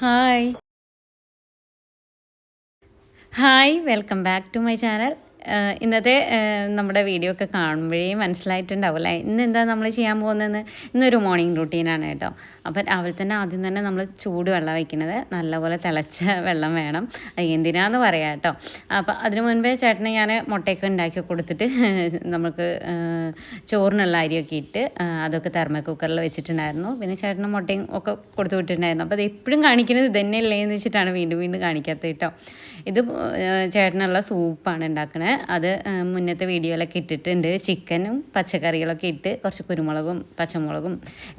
hi hi welcome back to my channel ഇന്നത്തെ നമ്മുടെ video ഒക്കെ കാണുമ്പോഴേ മനസ്സിലായിട്ടുണ്ടാവും അല്ലേ? ഇന്ന് എന്താ നമ്മൾ ചെയ്യാൻ പോകുന്നതെന്ന്? ഇന്നൊരു മോർണിംഗ് റുട്ടീനാണ് കേട്ടോ. അപ്പം രാവിലെ തന്നെ ആദ്യം തന്നെ നമ്മൾ ചൂട് വെള്ളം വയ്ക്കുന്നത്. നല്ലപോലെ തിളച്ച വെള്ളം വേണം. എന്തിനാന്ന് പറയാം കേട്ടോ. അപ്പം അതിന് മുൻപേ ചേട്ടന് ഞാൻ മുട്ടയൊക്കെ ഉണ്ടാക്കി കൊടുത്തിട്ട് നമുക്ക് ചോറിനുള്ള അരിയൊക്കെ ഇട്ട് അതൊക്കെ തെർമ കുക്കറിൽ വെച്ചിട്ടുണ്ടായിരുന്നു. പിന്നെ ചേട്ടന് മുട്ടയും ഒക്കെ കൊടുത്തു വിട്ടിട്ടുണ്ടായിരുന്നു. അപ്പോൾ അത് എപ്പോഴും കാണിക്കുന്നത് ഇതന്നെ എന്ന് വെച്ചിട്ടാണ് വീണ്ടും വീണ്ടും കാണിക്കാത്തത് കേട്ടോ. ഇത് ചേട്ടനുള്ള സൂപ്പാണ് ഉണ്ടാക്കുന്നത് അത് മുന്നത്തെ വീഡിയോയിലൊക്കെ ഇട്ടിട്ടുണ്ട്. ചിക്കനും പച്ചക്കറികളൊക്കെ ഇട്ട് കുറച്ച് കുരുമുളകും പച്ചമുളകും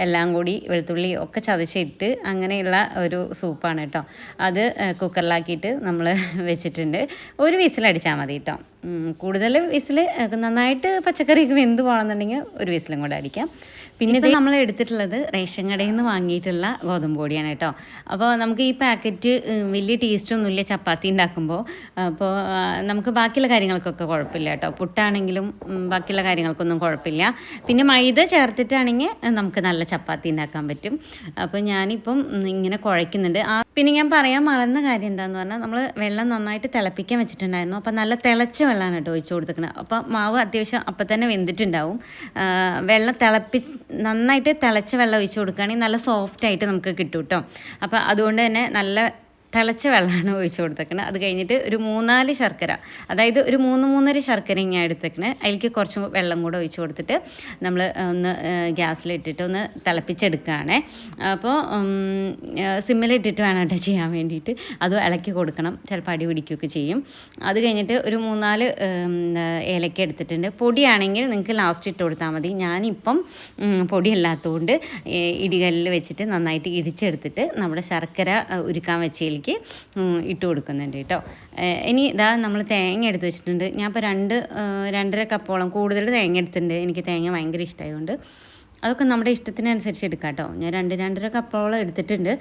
എല്ലാം കൂടി വെളുത്തുള്ളി ഒക്കെ ചതച്ചിട്ട് അങ്ങനെയുള്ള ഒരു സൂപ്പാണ് കേട്ടോ. അത് കുക്കറിലാക്കിയിട്ട് നമ്മൾ വെച്ചിട്ടുണ്ട്. ഒരു വിസിലടിച്ചാൽ മതി കേട്ടോ. കൂടുതൽ വിസിൽ നന്നായിട്ട് പച്ചക്കറിയൊക്കെ വെന്ത് പോകണമെന്നുണ്ടെങ്കിൽ ഒരു വിസിലും കൂടെ അടിക്കാം. പിന്നെ ഇത് നമ്മൾ എടുത്തിട്ടുള്ളത് റേഷൻ കടയിൽ നിന്ന് വാങ്ങിയിട്ടുള്ള ഗോതമ്പ് പൊടിയാണ് കേട്ടോ. അപ്പോൾ നമുക്ക് ഈ പാക്കറ്റ് വലിയ ടേസ്റ്റൊന്നുമില്ല ചപ്പാത്തി ഉണ്ടാക്കുമ്പോൾ. അപ്പോൾ നമുക്ക് ബാക്കിയുള്ള കാര്യങ്ങൾക്കൊക്കെ കുഴപ്പമില്ല കേട്ടോ. പുട്ടാണെങ്കിലും ബാക്കിയുള്ള കാര്യങ്ങൾക്കൊന്നും കുഴപ്പമില്ല. പിന്നെ മൈദ ചേർത്തിട്ടാണെങ്കിൽ നമുക്ക് നല്ല ചപ്പാത്തി ഉണ്ടാക്കാൻ പറ്റും. അപ്പോൾ ഞാനിപ്പം ഇങ്ങനെ കുഴയ്ക്കുന്നുണ്ട്. ആ പിന്നെ ഞാൻ പറയാൻ മറന്ന കാര്യം എന്താണെന്ന് പറഞ്ഞാൽ നമ്മൾ വെള്ളം നന്നായിട്ട് തിളപ്പിക്കാൻ വെച്ചിട്ടുണ്ടായിരുന്നു. അപ്പോൾ നല്ല തിളച്ച വെള്ളമാണ് കേട്ടോ ഒഴിച്ചു കൊടുത്തിരിക്കുന്നത് അപ്പോൾ മാവ് അത്യാവശ്യം അപ്പം തന്നെ വെന്തിട്ടുണ്ടാവും. വെള്ളം തിളപ്പി നന്നായിട്ട് തിളച്ച വെള്ളം ഒഴിച്ചു കൊടുക്കുകയാണെങ്കിൽ നല്ല സോഫ്റ്റായിട്ട് നമുക്ക് കിട്ടും കേട്ടോ. അപ്പോൾ അതുകൊണ്ട് തന്നെ നല്ല തിളച്ച വെള്ളമാണ് ഒഴിച്ചു കൊടുത്തേക്കണത് അത് കഴിഞ്ഞിട്ട് ഒരു മൂന്നാൽ ശർക്കര അതായത് ഒരു മൂന്ന് മൂന്നര ശർക്കര ഇങ്ങനെ എടുത്തേക്കണേ. അതിലേക്ക് കുറച്ച് വെള്ളം കൂടെ ഒഴിച്ചു കൊടുത്തിട്ട് നമ്മൾ ഒന്ന് ഗ്യാസിലിട്ടിട്ട് ഒന്ന് തിളപ്പിച്ചെടുക്കുകയാണ്. അപ്പോൾ സിമ്മിലിട്ടിട്ട് വേണം കേട്ടോ ചെയ്യാൻ വേണ്ടിയിട്ട്. അത് ഇളക്കി കൊടുക്കണം. ചിലപ്പോൾ അടി പിടിക്കുകയൊക്കെ ചെയ്യും. അത് കഴിഞ്ഞിട്ട് ഒരു മൂന്നാൽ ഏലക്ക എടുത്തിട്ടുണ്ട്. പൊടിയാണെങ്കിൽ നിങ്ങൾക്ക് ലാസ്റ്റ് ഇട്ട് കൊടുത്താൽ മതി. ഞാനിപ്പം പൊടിയല്ലാത്തതുകൊണ്ട് ഇടികല്ലിൽ വെച്ചിട്ട് നന്നായിട്ട് ഇടിച്ചെടുത്തിട്ട് നമ്മുടെ ശർക്കര ഉരുക്കാൻ വെച്ചതിലേക്ക് ഉം, ഇട്ട് കൊടുക്കുന്നുണ്ട് കേട്ടോ. ഇനി ഇതാ നമ്മൾ തേങ്ങ എടുത്ത് വെച്ചിട്ടുണ്ട്. ഞാൻ ഇപ്പോൾ രണ്ട് രണ്ടര കപ്പോളം കൂടുതൽ തേങ്ങ എടുത്തിട്ടുണ്ട്. എനിക്ക് തേങ്ങ ഭയങ്കര ഇഷ്ടമായതുകൊണ്ട് അതൊക്കെ നമ്മുടെ ഇഷ്ടത്തിനനുസരിച്ച് എടുക്കാം കേട്ടോ. ഞാൻ രണ്ട് രണ്ടര കപ്പോളം എടുത്തിട്ടുണ്ട്.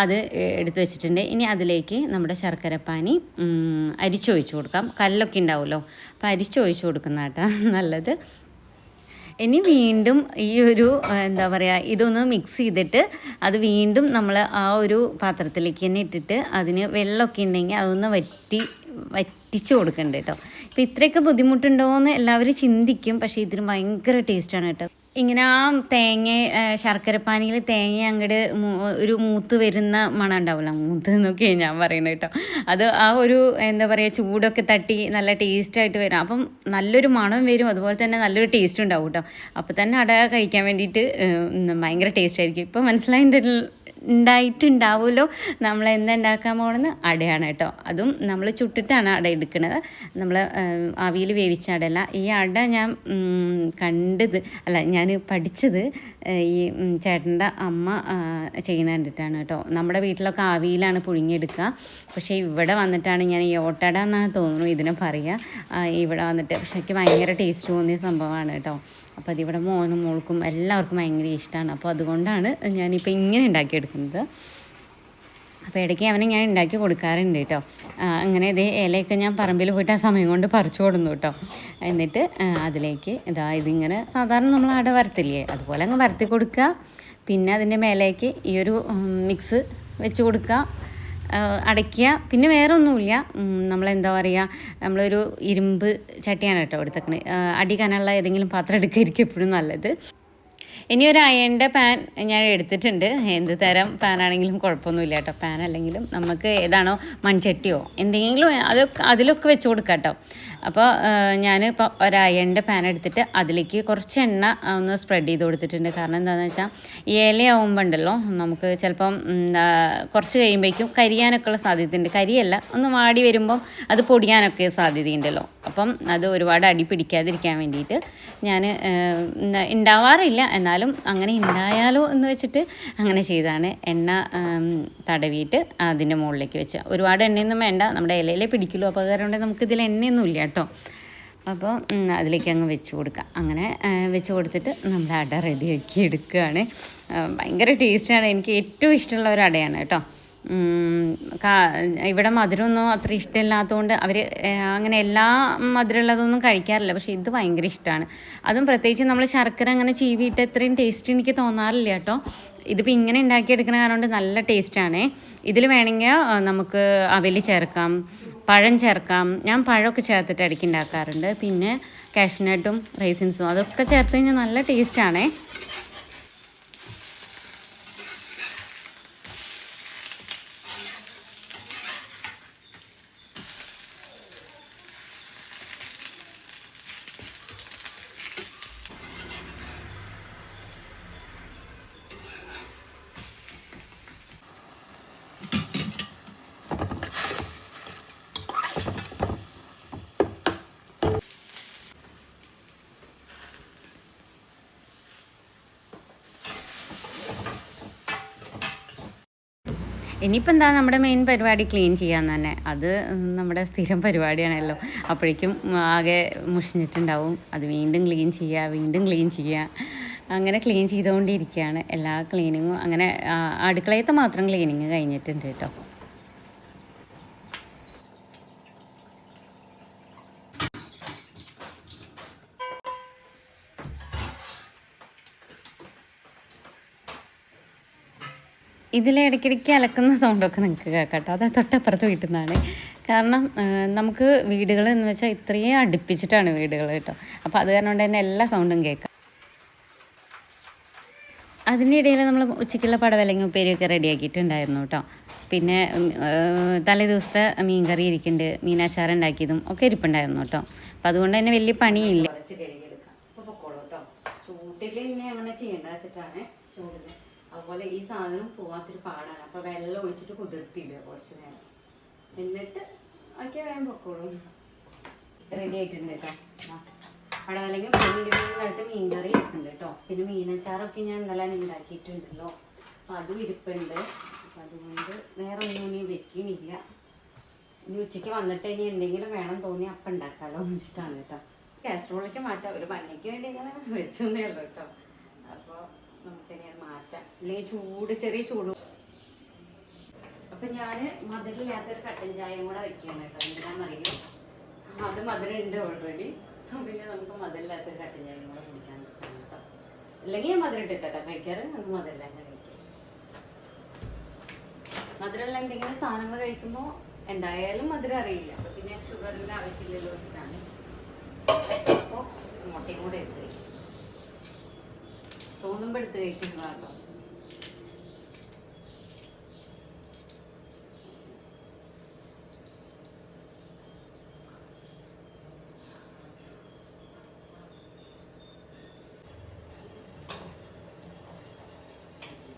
അത് എടുത്തു വെച്ചിട്ടുണ്ട്. ഇനി അതിലേക്ക് നമ്മുടെ ശർക്കരപ്പാനി അരിച്ചൊഴിച്ച് കൊടുക്കാം. കല്ലൊക്കെ ഉണ്ടാവുമല്ലോ. അപ്പോൾ അരിച്ചൊഴിച്ചു കൊടുക്കുന്ന കേട്ടോ നല്ലത്. ഇനി വീണ്ടും ഈ ഒരു എന്താ പറയുക ഇതൊന്ന് മിക്സ് ചെയ്തിട്ട് അത് വീണ്ടും നമ്മൾ ആ ഒരു പാത്രത്തിലേക്ക് തന്നെ ഇട്ടിട്ട് അതിന് വെള്ളമൊക്കെ ഉണ്ടെങ്കിൽ അതൊന്ന് വറ്റി വറ്റിച്ച് കൊടുക്കണ്ട കേട്ടോ ഇപ്പം ഇത്രയൊക്കെ ബുദ്ധിമുട്ടുണ്ടോ എന്ന് എല്ലാവരും ചിന്തിക്കും പക്ഷേ ഇതിന് ഭയങ്കര ടേസ്റ്റാണ് കേട്ടോ ഇങ്ങനെ ആ തേങ്ങ ശർക്കരപ്പാനിയിൽ തേങ്ങ അങ്ങോട്ട് ഒരു മൂത്ത് വരുന്ന മണം ഉണ്ടാവില്ല മൂത്ത് എന്നൊക്കെ ഞാൻ പറയുന്നത് കേട്ടോ. അത് ആ ഒരു എന്താ പറയുക ചൂടൊക്കെ തട്ടി നല്ല ടേസ്റ്റായിട്ട് വരും. അപ്പം നല്ലൊരു മണം വരും. അതുപോലെ തന്നെ നല്ലൊരു ടേസ്റ്റ് ഉണ്ടാവും കേട്ടോ. അപ്പോൾ തന്നെ അട കഴിക്കാൻ വേണ്ടിയിട്ട് ഭയങ്കര ടേസ്റ്റ് ആയിരിക്കും. ഇപ്പം മനസ്സിലായിട്ടുണ്ടല്ലോ ഉണ്ടായിട്ടുണ്ടാവുമല്ലോ. നമ്മൾ എന്തുണ്ടാക്കാൻ പോകണമെന്ന് അടയാണ് കേട്ടോ. അതും നമ്മൾ ചുട്ടിട്ടാണ് അട എടുക്കുന്നത് നമ്മൾ ആവിയിൽ വേവിച്ച അടയല്ല. ഈ അട ഞാൻ കണ്ടത് അല്ല ഞാൻ പഠിച്ചത് ഈ ചേട്ടന്റെ അമ്മ ചെയ്യുന്ന കണ്ടിട്ടാണ് കേട്ടോ. നമ്മുടെ വീട്ടിലൊക്കെ ആവിയിലാണ് പുഴുങ്ങിയെടുക്കുക. പക്ഷേ ഇവിടെ വന്നിട്ടാണ് ഞാൻ ഈ ഓട്ടട എന്നാണ് തോന്നുന്നു ഇതിനെ പറയുക. ഇവിടെ വന്നിട്ട് പക്ഷേ എനിക്ക് ഭയങ്കര ടേസ്റ്റ് തോന്നിയ സംഭവമാണ് കേട്ടോ. അപ്പോൾ അതിവിടെ മോനും മോൾക്കും എല്ലാവർക്കും ഭയങ്കര ഇഷ്ടമാണ് അപ്പോൾ അതുകൊണ്ടാണ് ഞാനിപ്പോൾ ഇങ്ങനെ ഉണ്ടാക്കിയെടുക്കുന്നത്. അപ്പോൾ ഇടയ്ക്ക് അവനെ ഞാൻ ഉണ്ടാക്കി കൊടുക്കാറുണ്ട് കേട്ടോ. അങ്ങനെ ഇതേ ഇലയൊക്കെ ഞാൻ പറമ്പിൽ പോയിട്ട് ആ സമയം കൊണ്ട് പറിച്ചു കൊടുന്നു കേട്ടോ. എന്നിട്ട് അതിലേക്ക് ഇതാ ഇതിങ്ങനെ സാധാരണ നമ്മൾ അവിടെ വരത്തില്ലേ? അതുപോലെ അങ്ങ് വരത്തി കൊടുക്കുക. പിന്നെ അതിന്റെ മേലേക്ക് ഈ ഒരു മിക്സ് വെച്ച് കൊടുക്കുക. അടയ്ക്കുക. പിന്നെ വേറെ ഒന്നുമില്ല നമ്മളെന്താ പറയുക നമ്മളൊരു ഇരുമ്പ് ചട്ടിയാണ് കേട്ടോ എടുത്തേക്കണത് അടി ഏതെങ്കിലും പാത്രം എടുക്കായിരിക്കും എപ്പോഴും നല്ലത്. ഇനി ഒരു അയണിന്റെ പാൻ ഞാൻ എടുത്തിട്ടുണ്ട്. എന്ത് തരം പാനാണെങ്കിലും കുഴപ്പമൊന്നുമില്ല കേട്ടോ. പാൻ അല്ലെങ്കിലും നമുക്ക് ഏതാണോ മൺചട്ടിയോ എന്തെങ്കിലും അത് അതിലൊക്കെ വെച്ച് കൊടുക്കാം കേട്ടോ. അപ്പോൾ ഞാൻ ഇപ്പോൾ ഒരു അയണിന്റെ പാൻ എടുത്തിട്ട് അതിലേക്ക് കുറച്ച് എണ്ണ ഒന്ന് സ്പ്രെഡ് ചെയ്ത് കൊടുത്തിട്ടുണ്ട്. കാരണം എന്താണെന്ന് വെച്ചാൽ ഈ ഇലയാവുമ്പോൾ ഉണ്ടല്ലോ നമുക്ക് ചിലപ്പം കുറച്ച് കഴിയുമ്പോഴേക്കും കരിയാനൊക്കെ ഉള്ള സാധ്യതയുണ്ട്. കരിയല്ല ഒന്ന് വാടി വരുമ്പോൾ അത് പൊടിയാനൊക്കെ സാധ്യതയുണ്ടല്ലോ. അപ്പം അത് ഒരുപാട് അടി പിടിക്കാതിരിക്കാൻ വേണ്ടിയിട്ട് ഞാൻ ഉണ്ടാവാറില്ല എന്നാലും അങ്ങനെ ഉണ്ടായാലോ എന്ന് വെച്ചിട്ട് അങ്ങനെ ചെയ്താണ്. എണ്ണ തടവിയിട്ട് അതിന്റെ മുകളിലേക്ക് വെച്ചാൽ ഒരുപാട് എണ്ണയൊന്നും വേണ്ട. നമ്മുടെ ഇലയിലെ പിടിക്കുള്ളൂ അപ്പോൾ അതുകൊണ്ട് നമുക്കിതിൽ എണ്ണയൊന്നും ഇല്ല അപ്പോൾ അതിലേക്ക് അങ്ങ് വെച്ച് കൊടുക്കുക. അങ്ങനെ വെച്ച് കൊടുത്തിട്ട് നമ്മൾ അട റെഡിയാക്കി എടുക്കുകയാണ്. ഭയങ്കര ടേസ്റ്റാണ് എനിക്ക് ഏറ്റവും ഇഷ്ടമുള്ള ഒരു അടയാണ് കേട്ടോ. ഇവിടെ മധുരമൊന്നും അത്ര ഇഷ്ടമില്ലാത്തതുകൊണ്ട് അവർ അങ്ങനെ എല്ലാ മധുരമുള്ളതൊന്നും കഴിക്കാറില്ല. പക്ഷേ ഇത് ഭയങ്കര ഇഷ്ടമാണ്. അതും പ്രത്യേകിച്ച് നമ്മൾ ശർക്കര അങ്ങനെ ചീവിയിട്ട് അത്രയും ടേസ്റ്റ് എനിക്ക് തോന്നാറില്ല കേട്ടോ. ഇതിപ്പോൾ ഇങ്ങനെ ഉണ്ടാക്കിയെടുക്കുന്ന കാരണം കൊണ്ട് നല്ല ടേസ്റ്റാണ് ഇതിൽ വേണമെങ്കിൽ നമുക്ക് അവൽ ചേർക്കാം. പഴം ചേർക്കാം. ഞാൻ പഴമൊക്കെ ചേർത്തിട്ട് ഇടയ്ക്ക് ഉണ്ടാക്കാറുണ്ട്. പിന്നെ കാഷ്നട്ടും റൈസിൻസും അതൊക്കെ ചേർത്ത് കഴിഞ്ഞാൽ നല്ല ടേസ്റ്റാണേ ഇനിയിപ്പോൾ എന്താ നമ്മുടെ മെയിൻ പരിപാടി ക്ലീൻ ചെയ്യാൻ തന്നെ. അത് നമ്മുടെ സ്ഥിരം പരിപാടിയാണല്ലോ. അപ്പോഴേക്കും ആകെ മുഷിഞ്ഞിട്ടുണ്ടാവും. അത് വീണ്ടും ക്ലീൻ ചെയ്യുക വീണ്ടും ക്ലീൻ ചെയ്യുക അങ്ങനെ ക്ലീൻ ചെയ്തുകൊണ്ടിരിക്കുകയാണ്. എല്ലാ ക്ലീനിങ്ങും അങ്ങനെ അടുക്കളയത്ത് മാത്രം ക്ലീനിങ് കഴിഞ്ഞിട്ടുണ്ട് കേട്ടോ. ഇതിൽ ഇടയ്ക്കിടയ്ക്ക് അലക്കുന്ന സൗണ്ടൊക്കെ നിങ്ങൾക്ക് കേൾക്കാം കേട്ടോ. അത് തൊട്ടപ്പുറത്ത് വീട്ടിൽ നിന്നാണ്. കാരണം നമുക്ക് വീടുകൾ എന്ന് വെച്ചാൽ ഇത്രയും അടുപ്പിച്ചിട്ടാണ് വീടുകൾ കേട്ടോ. അപ്പോൾ അത് കാരണം തന്നെ എല്ലാ സൗണ്ടും കേൾക്കാം. അതിന്റെ ഇടയിൽ നമ്മൾ ഉച്ചയ്ക്കുള്ള പടവലങ്ങ ഉപ്പേരിയൊക്കെ റെഡിയാക്കിയിട്ടുണ്ടായിരുന്നു കേട്ടോ. പിന്നെ തലേ ദിവസത്തെ മീൻകറി ഇരിക്കുന്നുണ്ട് മീനാച്ചാർ ഉണ്ടാക്കിയതും ഒക്കെ ഇരിപ്പുണ്ടായിരുന്നു കേട്ടോ. അപ്പം അതുകൊണ്ട് തന്നെ വലിയ പണിയില്ല. ചൂട്ടിൽ ഇന്നെ അങ്ങനെ ചെയ്യേണ്ട വെച്ചിട്ടാണ്. ചൂടിൽ അതുപോലെ ഈ സാധനം പോവാത്തൊരു പാടാണ്. അപ്പോൾ വെള്ളം ഒഴിച്ചിട്ട് കുതിർത്തിയിടുക കുറച്ച് നേരം. എന്നിട്ട് ഒക്കെ വേഗം പൊക്കോളും. റെഡി ആയിട്ടുണ്ട് കേട്ടോ പടവലങ്ങ മീൻ കറി ഉണ്ട് കേട്ടോ പിന്നെ മീനച്ചാറൊക്കെ ഞാൻ ഇന്നലെ ഉണ്ടാക്കിയിട്ടുണ്ടല്ലോ. അപ്പം അതും ഇരിപ്പുണ്ട്. അപ്പം അതുകൊണ്ട് വേറെ ഒന്നും ഇനി വെക്കുന്നില്ല ഇനി ഉച്ചയ്ക്ക് വന്നിട്ട് ഇനി എന്തെങ്കിലും വേണം തോന്നി അപ്പം ഉണ്ടാക്കാമല്ലോ എന്ന് വെച്ചിട്ടാണ് കേട്ടോ കാസ്ട്രോളിലേക്ക് മാറ്റാം. ഒരു മഞ്ഞയ്ക്ക് വേണ്ടി ഇങ്ങനെ വെച്ചു കേട്ടോ നമുക്കിനി മാറ്റാം. അല്ലെങ്കിൽ ചൂട് ചെറിയ ചൂട്. അപ്പൊ ഞാൻ മധുരമില്ലാത്തൊരു കട്ടൻ ചായയും കൂടെ വെക്കുകയാണ് കേട്ടോ. എന്താണെന്നറിയോ? അത് മധുരം ഉണ്ട് ഓൾറെഡി പിന്നെ നമുക്ക് മധുരമില്ലാത്തൊരു കട്ടൻ ചായയും കൂടെ കുടിക്കാൻ കേട്ടോ. അല്ലെങ്കിൽ ഞാൻ മധുരം ഇട്ടിട്ടോ കഴിക്കാറ്? നമുക്ക് മധുരമില്ലാത്ത കഴിക്കാം. മധുരമുള്ള എന്തെങ്കിലും സാധനങ്ങൾ കഴിക്കുമ്പോൾ എന്തായാലും മധുരം അറിയില്ല. അപ്പൊ പിന്നെ ഷുഗറിന്റെ ആവശ്യമില്ലല്ലോ വെച്ചിട്ടാണ്. അപ്പോൾ മുട്ടയും കൂടെ എടുത്ത് കഴിക്കും തോന്നുമ്പോൾ എടുത്ത് കഴിക്കുന്നതാട്ടോ.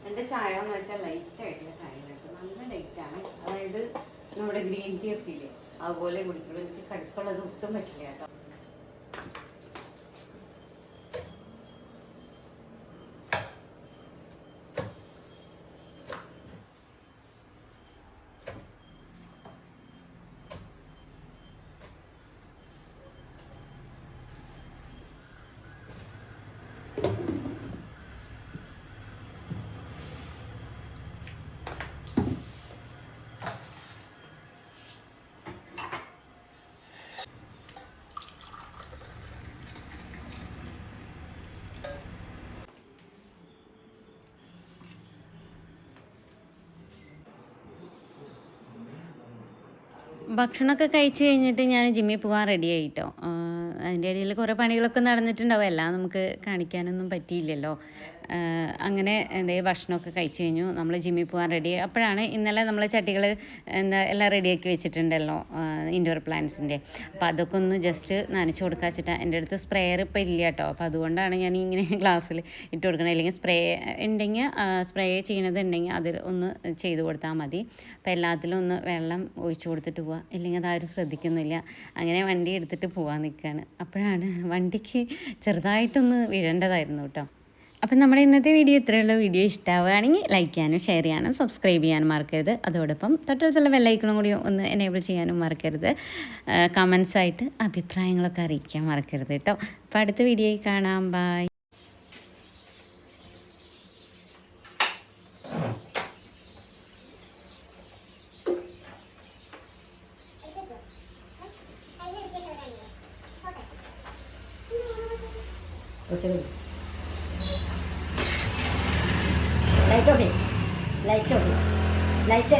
എന്റെ ചായ എന്ന് വെച്ചാൽ ലൈറ്റ് ആയിട്ടുള്ള ചായ കേട്ടോ. നല്ല ആണ്. അതായത് നമ്മുടെ ഗ്രീൻ ടീ ഒക്കെ ഇല്ലേ അതുപോലെ കുടിക്കുമ്പോൾ എനിക്ക് കടുപ്പുള്ളത് ഒട്ടും പറ്റില്ല കേട്ടോ. ഭക്ഷണമൊക്കെ കഴിച്ചു കഴിഞ്ഞിട്ട് ഞാൻ ജിമ്മിൽ പോകാൻ റെഡി ആയിട്ടോ. അതിന്റെ ഇടയിൽ കുറേ പണികളൊക്കെ നടന്നിട്ടുണ്ടാവും. എല്ലാം നമുക്ക് കാണിക്കാനൊന്നും പറ്റിയില്ലല്ലോ. അങ്ങനെ എന്തേ ഭക്ഷണമൊക്കെ കഴിച്ചു കഴിഞ്ഞു. നമ്മൾ ജിമ്മിൽ പോകാൻ റെഡി അപ്പോഴാണ് ഇന്നലെ നമ്മൾ ചട്ടികൾ എന്താ എല്ലാം റെഡിയാക്കി വെച്ചിട്ടുണ്ടല്ലോ ഇൻഡോർ പ്ലാന്റ്സിന്റെ അപ്പോൾ അതൊക്കെ ഒന്ന് ജസ്റ്റ് നനച്ചു കൊടുക്കുക വെച്ചിട്ട് എന്റെ അടുത്ത് സ്പ്രേയർ ഇപ്പോൾ ഇല്ല കേട്ടോ. അപ്പോൾ അതുകൊണ്ടാണ് ഞാൻ ഇങ്ങനെ ഗ്ലാസ്സിൽ ഇട്ട് കൊടുക്കണത്. അല്ലെങ്കിൽ സ്പ്രേ ഉണ്ടെങ്കിൽ സ്പ്രേ ചെയ്യണതുണ്ടെങ്കിൽ അതിൽ ഒന്ന് ചെയ്ത് കൊടുത്താൽ മതി. അപ്പോൾ എല്ലാത്തിലും ഒന്ന് വെള്ളം ഒഴിച്ചു കൊടുത്തിട്ട് പോവുക ഇല്ലെങ്കിൽ അതാരും ശ്രദ്ധിക്കുന്നില്ല. അങ്ങനെ വണ്ടി എടുത്തിട്ട് പോകാൻ നിൽക്കുകയാണ് അപ്പോഴാണ് വണ്ടിക്ക് ചെറുതായിട്ടൊന്ന് വീഴേണ്ടതായിരുന്നു കേട്ടോ. അപ്പം നമ്മുടെ ഇന്നത്തെ വീഡിയോ ഇത്രയുള്ള വീഡിയോ ഇഷ്ടമാവുകയാണെങ്കിൽ ലൈക്ക് ചെയ്യാനും ഷെയർ ചെയ്യാനും സബ്സ്ക്രൈബ് ചെയ്യാനും മറക്കരുത്. അതോടൊപ്പം തൊട്ടടുത്തുള്ള ബെല്ലൈക്കണും കൂടി ഒന്ന് എനേബിൾ ചെയ്യാനും മറക്കരുത്. കമൻസായിട്ട് അഭിപ്രായങ്ങളൊക്കെ അറിയിക്കാൻ മറക്കരുത് കേട്ടോ. അപ്പോൾ അടുത്ത വീഡിയോയിൽ കാണാം. Bye Okay. Light off light off light